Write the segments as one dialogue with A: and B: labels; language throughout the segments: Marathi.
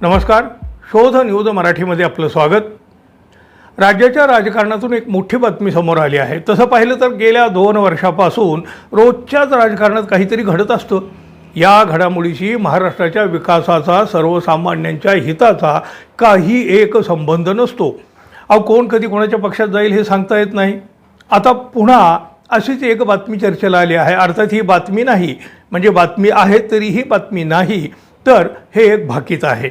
A: नमस्कार. शोध न्यूज मराठीमध्ये आपलं स्वागत. राज्याच्या राजकारणातून एक मोठी बातमी समोर आली आहे. तसं पाहिलं तर गेल्या दोन वर्षापासून रोजच्याच राजकारणात काहीतरी घडत असतं. या घडामोडीशी महाराष्ट्राच्या विकासाचा सर्वसामान्यांच्या हिताचा काही एक संबंध नसतो. अहो कोण कधी कोणाच्या पक्षात जाईल हे सांगता येत नाही. आता पुन्हा अशीच एक बातमी चर्चेला आली आहे. अर्थात ही बातमी नाही. म्हणजे बातमी आहे तरी ही बातमी नाही. तर हे एक भाकीत आहे.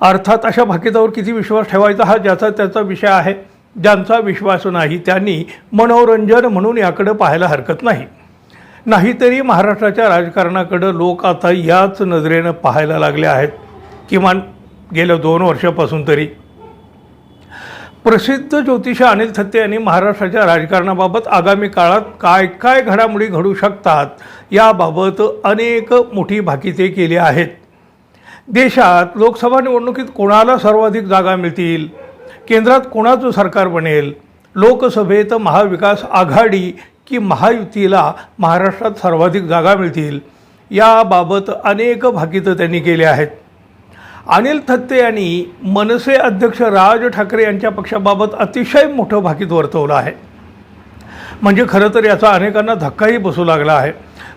A: अर्थात अशा भाकितावर किती विश्वास ठेवायचा हा ज्याचा त्याचा विषय आहे. ज्यांचा विश्वास नाही त्यांनी मनोरंजन म्हणून याकडं पाहायला हरकत नाही. नाहीतरी महाराष्ट्राच्या राजकारणाकडं लोक आता याच नजरेनं पाहायला लागले आहेत. किमान गेल्या दोन वर्षापासून तरी. प्रसिद्ध ज्योतिष अनिल थत्ते यांनी महाराष्ट्राच्या राजकारणाबाबत आगामी काळात काय काय घडामोडी घडू शकतात याबाबत अनेक मोठी भाकिते केली आहेत. देशात लोकसभा निवडणुकीत कोणाला सर्वाधिक जागा मिळतील? केंद्रात कोणाचं सरकार बनेल? लोकसभेत महाविकास आघाडी की महायुतीला महाराष्ट्रात सर्वाधिक जागा मिळतील? याबाबत अनेक भाकितं त्यांनी केली आहेत. अनिल थत्ते यांनी मनसे अध्यक्ष राज ठाकरे यांच्या पक्षाबाबत अतिशय मोठं भाकीत वर्तवलं आहे. म्हणजे खरं तर याचा अनेकांना धक्काही बसू लागला आहे.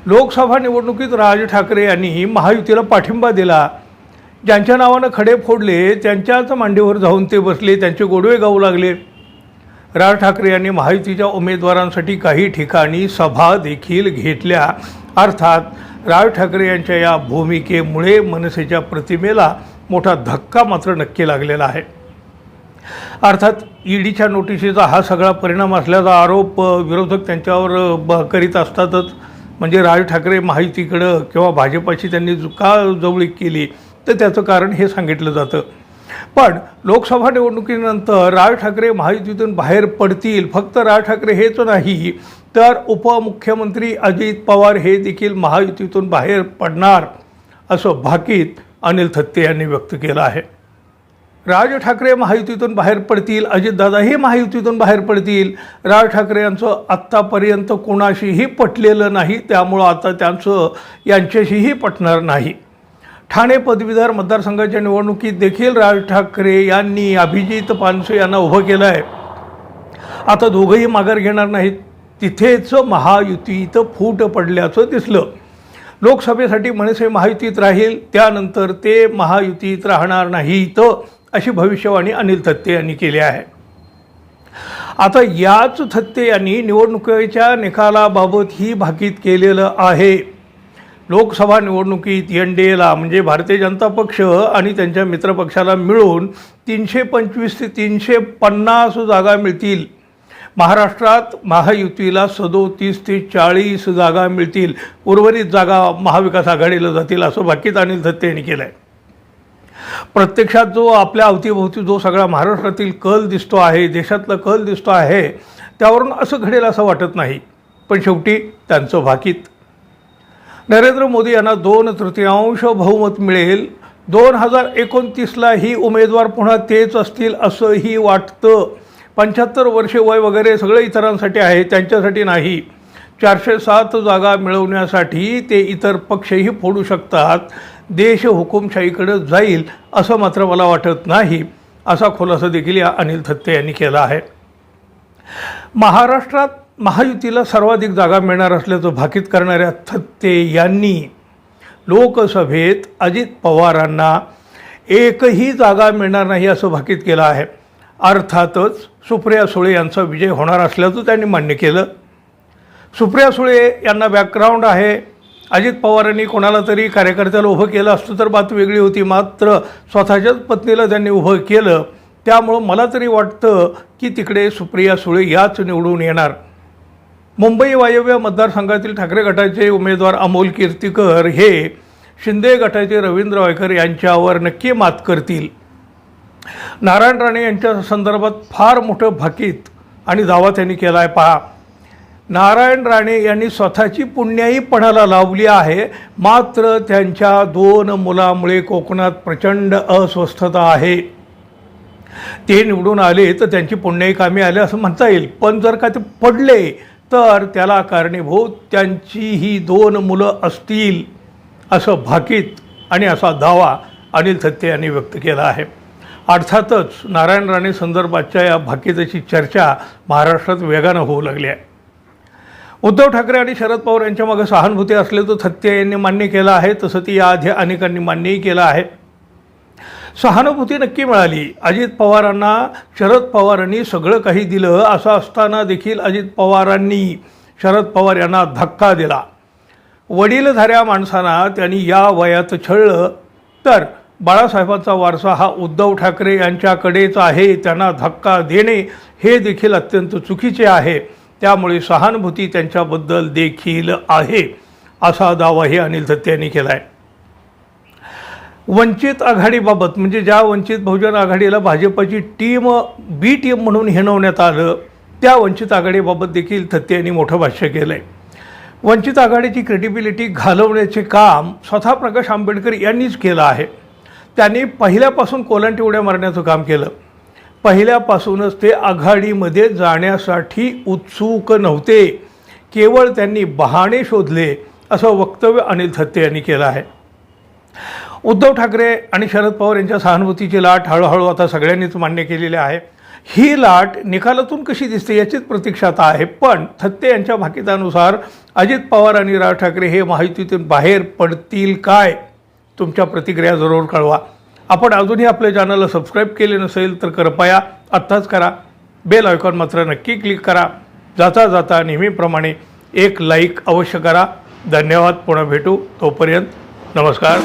A: लोकसभा निवडणुकीत राज ठाकरे यांनी महायुतीला पाठिंबा दिला. ज्यांच्या नावानं खडे फोडले त्यांच्याच मांडीवर जाऊन ते बसले त्यांचे गोडवे गाऊ लागले. राज ठाकरे यांनी महायुतीच्या उमेदवारांसाठी काही ठिकाणी सभा देखील घेतल्या. अर्थात राज ठाकरे यांच्या या भूमिकेमुळे मनसेच्या प्रतिमेला मोठा धक्का मात्र नक्की लागलेला आहे. अर्थात ईडीच्या नोटिशीचा हा सगळा परिणाम असल्याचा आरोप विरोधक त्यांच्यावर ब करीत असतातच. म्हणजे राज ठाकरे माहितीकडं किंवा भाजपाशी त्यांनी का जवळीक केली तर त्याचं कारण हे सांगितलं जातं. पण लोकसभा निवडणुकीनंतर राज ठाकरे महायुतीतून बाहेर पडतील फक्त राज ठाकरे हेच नाही तर उपमुख्यमंत्री अजित पवार हे देखील महायुतीतून बाहेर पडणार असं भाकीत अनिल थत्ते यांनी व्यक्त केलं आहे. राज ठाकरे महायुतीतून बाहेर पडतील अजितदादाही महायुतीतून बाहेर पडतील. राज ठाकरे यांचं आत्तापर्यंत कोणाशीही पटलेलं नाही त्यामुळं आता त्यांचं यांच्याशीही पटणार नाही. ठाणे पदवीधर मतदारसंघाच्या निवडणुकीत देखील राज ठाकरे यांनी अभिजित पानसे यांना उभं केलं आहे आता दोघंही माघार घेणार नाहीत. तिथेच महायुतीत फूट पडल्याचं दिसलं. लोकसभेसाठी मनसे महायुतीत राहील त्यानंतर ते महायुतीत राहणार नाहीत अशी भविष्यवाणी अनिल थत्ते यांनी केली आहे. आता याच थत्ते यांनी निवडणुकीच्या निकालाबाबत ही भाकीत केलेलं आहे. लोकसभा निवडणुकीत एन डी एला म्हणजे भारतीय जनता पक्ष आणि त्यांच्या मित्रपक्षाला मिळून तीनशे पंचवीस ते तीनशे पन्नास जागा मिळतील. महाराष्ट्रात महायुतीला सदोतीस ते चाळीस जागा मिळतील. उर्वरित जागा महाविकास आघाडीला जातील असं भाकीत अनिल दत्ते यांनी केलं आहे प्रत्यक्षात जो आपल्या अवतीभोवती जो सगळा महाराष्ट्रातील कल दिसतो आहे देशातला कल दिसतो आहे त्यावरून असं घडेल असं वाटत नाही. पण शेवटी त्यांचं भाकीत. नरेंद्र मोदी यांना दोन तृतीयांश बहुमत मिळेल. दोन हजार एकोणतीसला ही उमेदवार पुन्हा तेच असतील असंही वाटतं. पंच्याहत्तर वर्षे वय वगैरे सगळं इतरांसाठी आहे त्यांच्यासाठी नाही. चारशे सात जागा मिळवण्यासाठी ते इतर पक्षही फोडू शकतात. देश हुकुमशाहीकडे जाईल असं मात्र मला वाटत नाही असा खुलासा देखील या अनिल थत्ते यांनी केला आहे. महाराष्ट्रात महायुतीला सर्वाधिक जागा मिळणार असल्याचं भाकीत करणाऱ्या थत्ते यांनी लोकसभेत अजित पवारांना एकही जागा मिळणार नाही असं भाकीत केलं आहे. अर्थातच सुप्रिया सुळे यांचा विजय होणार असल्याचं त्यांनी मान्य केलं. सुप्रिया सुळे यांना बॅकग्राऊंड आहे. अजित पवारांनी कोणाला तरी कार्यकर्त्याला उभं केलं असतं तर बात वेगळी होती. मात्र स्वतःच्याच पत्नीला त्यांनी उभं केलं. त्यामुळं मला तरी वाटतं की तिकडे सुप्रिया सुळे याच निवडून येणार. मुंबई वायव्य मतदारसंघातील ठाकरे गटाचे उमेदवार अमोल कीर्तीकर हे शिंदे गटाचे रवींद्र वायकर यांच्यावर नक्की मात करतील. नारायण राणे यांच्या संदर्भात फार मोठं भाकीत आणि दावा त्यांनी केला आहे पहा नारायण राणे यांनी स्वतःची पुण्याई पणाला लावली आहे मात्र त्यांच्या दोन मुलामुळे कोकणात प्रचंड अस्वस्थता आहे. ते निवडून आले तर त्यांची पुण्याई कामी आले असं म्हणता येईल. पण जर का ते पडले तर त्याला कारणीभूत त्यांची ही दोन मुलं असतील असं भाकीत आणि असा दावा अनिल थत्ते यांनी व्यक्त केला आहे. अर्थातच नारायण राणे संदर्भातच्या या भाकीताची चर्चा महाराष्ट्रात वेगानं होऊ लागली आहे. उद्धव ठाकरे आणि शरद पवार यांच्या मागे सहानुभूती असल्याचं थत्ते यांनी मान्य केलं आहे तसं ती याआधी अनेकांनी मान्यही केलं आहे. सहानुभूती नक्की मिळाली. अजित पवारांना शरद पवारांनी सगळं काही दिलं असं असताना देखील अजित पवारांनी शरद पवार यांना धक्का दिला. वडीलधाऱ्या माणसांना त्यांनी या वयात छळलं. तर बाळासाहेबांचा वारसा हा उद्धव ठाकरे यांच्याकडेच आहे त्यांना धक्का देणे हे देखील अत्यंत चुकीचे आहे. त्यामुळे सहानुभूती त्यांच्याबद्दल देखील आहे असा दावाही अनिल दत्ते यांनी केला आहे वंचित आघाडीबाबत म्हणजे ज्या वंचित बहुजन आघाडीला भाजपची टीम बी टीम म्हणून हिणवण्यात आलं त्या वंचित आघाडीबाबत देखील थत्ते यांनी मोठं भाष्य केलं आहे वंचित आघाडीची क्रेडिबिलिटी घालवण्याचे काम स्वतः प्रकाश आंबेडकर यांनीच केलं आहे. त्यांनी पहिल्यापासून कोलंटी उड्या मारण्याचं काम केलं. पहिल्यापासूनच ते आघाडीमध्ये जाण्यासाठी उत्सुक नव्हते. केवळ त्यांनी बहाणे शोधले असं वक्तव्य अनिल थत्ते यांनी केलं आहे. उद्धव ठाकरे आणि शरद पवार यांच्या सहानुभूतीची लाट हळूहळू आता सगळ्यांनीच मान्य केलेली आहे. ही लाट निकालातून कशी दिसते याचीच प्रतीक्षा आता आहे. पण थत्ते यांच्या भाकितानुसार अजित पवार आणि राज ठाकरे हे माहितीतून बाहेर पडतील काय? तुमच्या प्रतिक्रिया जरूर कळवा. आपण अजूनही आपल्या चॅनलला सबस्क्राईब केले नसेल तर कृपया आत्ताच करा. बेल आयकॉन मात्र नक्की क्लिक करा. जाता जाता नेहमीप्रमाणे एक लाईक अवश्य करा. धन्यवाद. पुन्हा भेटू. तोपर्यंत नमस्कार.